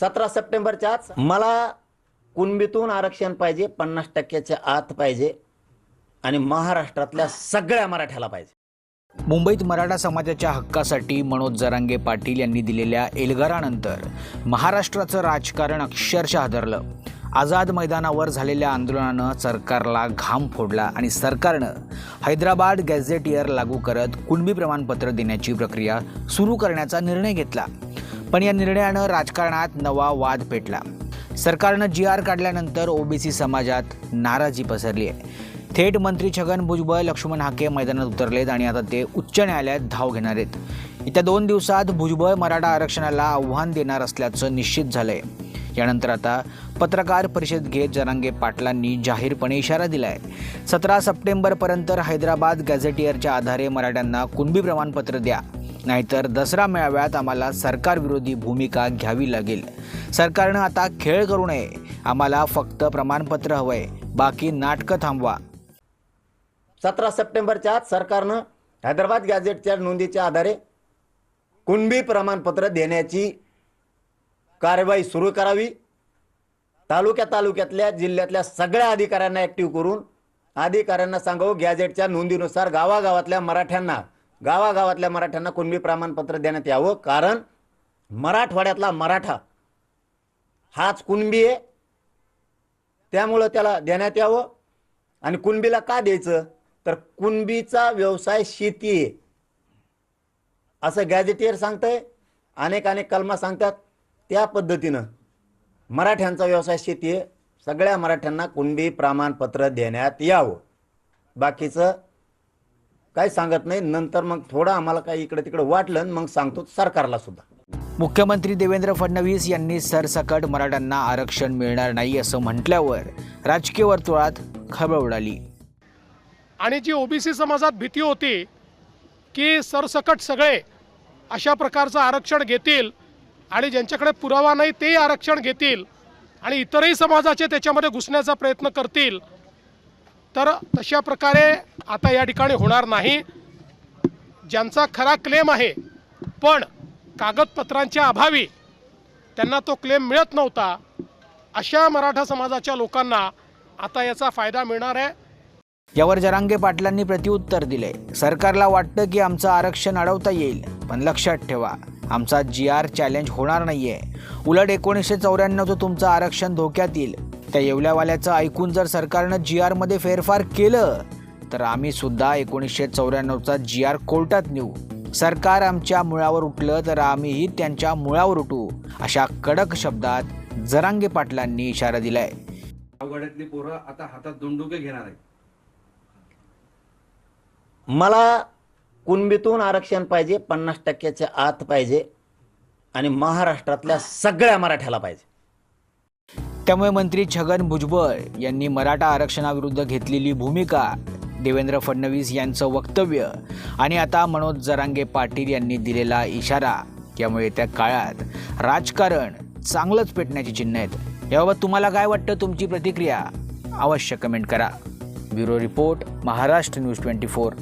सतरा सप्टेंबरच्याच मला कुणबीतून आरक्षण पाहिजे पन्नास टक्क्याच्या आत पाहिजे आणि महाराष्ट्रातल्या सगळ्या मराठ्याला पाहिजे. मुंबईत मराठा समाजाच्या हक्कासाठी मनोज जरांगे पाटील यांनी दिलेल्या एल्गारानंतर महाराष्ट्राचं राजकारण अक्षरशः हादरलं. आझाद मैदानावर झालेल्या आंदोलनानं सरकारला घाम फोडला आणि सरकारनं हैदराबाद गॅझेट इयर लागू करत कुणबी प्रमाणपत्र देण्याची प्रक्रिया सुरू करण्याचा निर्णय घेतला. पण या निर्णयानं राजकारणात नवा वाद पेटला. सरकारनं जी आर काढल्यानंतर ओबीसी समाजात नाराजी पसरली आहे. थेट मंत्री छगन भुजबळ लक्ष्मण हाके मैदानात उतरलेत आणि आता ते उच्च न्यायालयात धाव घेणार आहेत. येत्या दोन दिवसात भुजबळ मराठा आरक्षणाला आव्हान देणार असल्याचं निश्चित झालंय. यानंतर आता पत्रकार परिषद घेत जरांगे पाटलांनी जाहीरपणे इशारा दिलाय. सतरा सप्टेंबरपर्यंत हैदराबाद गॅझेटियरच्या आधारे मराठ्यांना कुणबी प्रमाणपत्र द्या. नाहीतर दसरा मेळाव्यात आम्हाला सरकारविरोधी भूमिका घ्यावी लागेल. सरकारनं आता खेळ करू नये. आम्हाला फक्त प्रमाणपत्र हवंय. बाकी नाटकं थांबवा. सतरा सप्टेंबरच्या आत सरकारनं हैदराबाद गॅझेटच्या नोंदीच्या आधारे कुणबी प्रमाणपत्र देण्याची कार्यवाही सुरू करावी. तालुक्या तालुक्यातल्या जिल्ह्यातल्या सगळ्या अधिकाऱ्यांना ॲक्टिव्ह करून अधिकाऱ्यांना सांगावं गॅझेटच्या नोंदीनुसार गावागावातल्या मराठ्यांना गावागावातल्या मराठ्यांना कुणबी प्रमाणपत्र देण्यात यावं? कारण मराठवाड्यातला मराठा हाच कुणबी आहे. त्यामुळं त्याला देण्यात यावं. आणि कुणबीला का द्यायचं? तर कुणबीचा व्यवसाय शेती आहे. असं गॅजेटियर सांगतंय. अनेक अनेक कलमा सांगतात. त्या पद्धतीनं मराठ्यांचा व्यवसाय शेती आहे. सगळ्या मराठ्यांना कुणबी प्रमाणपत्र देण्यात यावं. बाकीचं काही सांगत नाही. नंतर मग थोडं आम्हाला काही इकडे तिकडे वाटलं आणि मग सांगतो सरकारला सुद्धा. मुख्यमंत्री देवेंद्र फडणवीस यांनी सरसकट मराठ्यांना आरक्षण मिळणार नाही असं म्हटल्यावर राजकीय वर्तुळात खळबळ उडाली. आणि जी ओबीसी समाजात भीती होती की सरसकट सगळे अशा प्रकारचं आरक्षण घेतील आणि ज्यांच्याकडे पुरावा नाही तेही आरक्षण घेतील आणि इतरही समाजाचे त्याच्यामध्ये घुसण्याचा प्रयत्न करतील तर तशा प्रकारे आता या ठिकाणी होणार नाही. ज्यांचा खरा क्लेम आहे पण कागदपत्रांच्या अभावी त्यांना तो क्लेम मिळत नव्हता अशा मराठा समाजाच्या लोकांना आता याचा फायदा मिळणार आहे. यावर जरांगे पाटलांनी प्रतिउत्तर दिले. सरकारला वाटतं की आमचं आरक्षण अडवता येईल पण लक्षात ठेवा आमचा जी आर चॅलेंज होणार नाहीये. उलट एकोणीसशे चौऱ्याण्णव जो तुमचं आरक्षण धोक्यात येईल. त्या येवल्यावाल्याचं ऐकून जर सरकारनं जी आरमध्ये फेरफार केलं तर आम्ही सुद्धा एकोणीसशे चौऱ्याण्णवचा जी आर कोर्टात नेऊ. सरकार आमच्या मुळावर उठलं तर आम्हीही त्यांच्या मुळावर उठू अशा कडक शब्दात जरांगे पाटलांनी इशारा दिलाय. गावगाड्यातली पोरं आता हातात दोंडुके घेणार आहेत. मला कुणबीतून आरक्षण पाहिजे पन्नास टक्क्याच्या आत पाहिजे आणि महाराष्ट्रातल्या सगळ्या मराठ्याला पाहिजे. त्यामुळे मंत्री छगन भुजबळ यांनी मराठा आरक्षणाविरुद्ध घेतलेली भूमिका देवेंद्र फडणवीस यांचं वक्तव्य. आणि आता मनोज जरांगे पाटील यांनी दिलेला इशारा. यामुळे त्या काळात राजकारण चांगलंच पेटण्याची चिन्ह आहेत. याबाबत तुम्हाला काय वाटतं? तुमची प्रतिक्रिया अवश्य कमेंट करा. Bureau report Maharashtra news twenty four.